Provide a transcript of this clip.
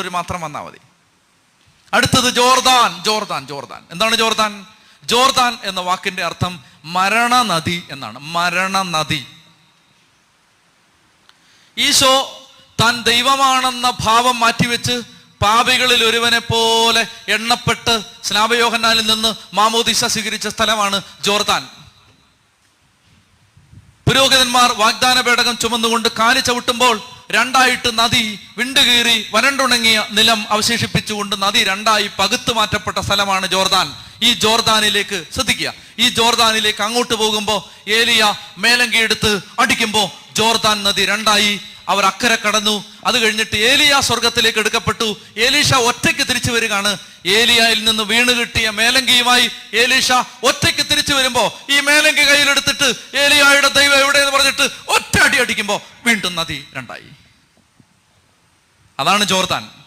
ഒരു മാത്രം വന്നാൽ മതി. അടുത്തത് ജോർദാൻ ജോർദാൻ ജോർദാൻ. എന്താണ് ജോർദാൻ? ജോർദാൻ എന്ന വാക്കിന്റെ അർത്ഥം മരണനദി എന്നാണ്. മരണനദി. ഈശോ താൻ ദൈവമാണെന്ന ഭാവം മാറ്റിവെച്ച് പാപികളിൽ ഒരുവനെ പോലെ എണ്ണപ്പെട്ട് സ്നാപയോഹന്നാലിൽ നിന്ന് മാമോദിശ സ്വീകരിച്ച സ്ഥലമാണ് ജോർദാൻ. പുരോഹിതന്മാർ വാഗ്ദാന പേടകം ചുമന്നുകൊണ്ട് കാലി ചവിട്ടുമ്പോൾ രണ്ടായിട്ട് നദി വിണ്ടുകീറി വരണ്ടുണങ്ങിയ നിലം അവശേഷിപ്പിച്ചുകൊണ്ട് നദി രണ്ടായി പകുത്തു മാറ്റപ്പെട്ട സ്ഥലമാണ് ജോർദാൻ. ഈ ജോർദാനിലേക്ക് ശ്രദ്ധിക്കുക. ഈ ജോർദാനിലേക്ക് അങ്ങോട്ട് പോകുമ്പോൾ ഏലിയ മേലങ്കി എടുത്ത് അടിക്കുമ്പോൾ ജോർദാൻ നദി രണ്ടായി അവർ അക്കരെ കടന്നു. അത് കഴിഞ്ഞിട്ട് ഏലിയ സ്വർഗത്തിലേക്ക് എടുക്കപ്പെട്ടു. ഏലീഷ ഒറ്റയ്ക്ക് തിരിച്ചു വരികയാണ്. ഏലിയയിൽ നിന്ന് വീണ് കിട്ടിയ മേലങ്കിയുമായി ഏലീഷ ഒറ്റയ്ക്ക് തിരിച്ചു വരുമ്പോ ഈ മേലങ്കി കയ്യിലെടുത്തിട്ട് ഏലിയായുടെ ദൈവം എവിടെയെന്ന് പറഞ്ഞിട്ട് ഒറ്റ അടി അടിക്കുമ്പോ വീണ്ടും നദി രണ്ടായി. അതാണ് ജോർദാൻ.